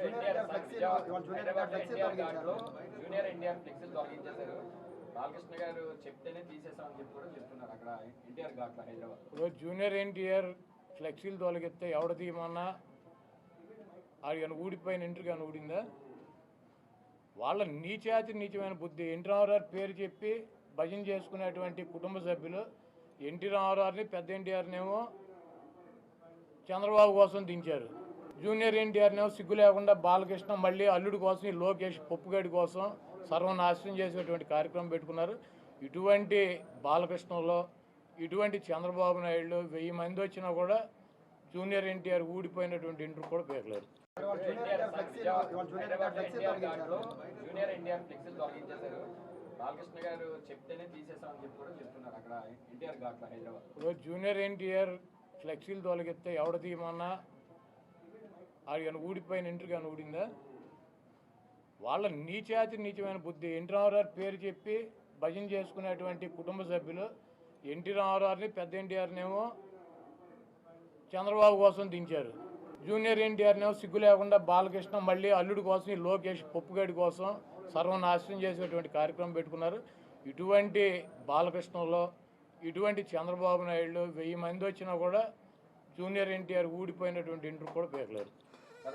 Junior NTR ఫ్లెక్సీలు తొలగించేశారు. బాలకృష్ణ గారు చెప్తేనే తీసేసామని చెప్పి కూడా చెప్తున్నారు అక్కడ ఎన్టీఆర్ ఘాట్లో హైదరాబాద్. ఇప్పుడు జూనియర్ ఎన్టీఆర్ ఫ్లెక్సీలు తొలగిస్తే ఎవడ తీయమన్నా? అది కానీ ఊడిపోయిన ఇంటర్ కానీ ఊడిందా? వాళ్ళ నీచాతి నీచమైన బుద్ధి. ఎన్టీ రామారావు పేరు చెప్పి భజన చేసుకునేటువంటి కుటుంబ సభ్యులు ఎన్టీ రామారావుని పెద్ద ఎన్టీఆర్నేమో చంద్రబాబు కోసం దించారు. జూనియర్ ఎన్టీఆర్నేమో సిగ్గు లేకుండా బాలకృష్ణ మళ్ళీ అల్లుడి కోసం ఈ లోకేష్ పప్పుగడి కోసం సర్వనాశనం చేసేటువంటి కార్యక్రమం పెట్టుకున్నారు. ఇటువంటి బాలకృష్ణలో ఇటువంటి చంద్రబాబు నాయుడు వెయ్యి మంది వచ్చినా కూడా జూనియర్ ఎన్టీఆర్ ఊడిపోయినటువంటి ఇంటర్ కూడా ఇప్పుడు జూనియర్ ఎన్టీఆర్ ఫ్లెక్సీలు తొలగిస్తే ఎవడ తీయమన్నా? ఆడి కానీ ఊడిపోయిన ఇంటర్ కానీ ఊడిందా? వాళ్ళ నీచాతి నీచమైన బుద్ధి ఎన్టీ రామారావు పేరు చెప్పి భజన చేసుకునేటువంటి కుటుంబ సభ్యులు ఎన్టీ రామారావుని పెద్ద ఎన్టీఆర్నేమో చంద్రబాబు కోసం దించారు. జూనియర్ ఎన్టీఆర్నేమో సిగ్గు లేకుండా బాలకృష్ణ మళ్ళీ అల్లుడి కోసం ఈ లోకేష్ పొప్పుగడి కోసం సర్వనాశనం చేసేటువంటి కార్యక్రమం పెట్టుకున్నారు. ఇటువంటి బాలకృష్ణలో ఇటువంటి చంద్రబాబు నాయుడు వెయ్యి మంది వచ్చినా కూడా జూనియర్ ఎన్టీఆర్ ఊడిపోయినటువంటి ఇంటర్ కూడా పేర్లేదు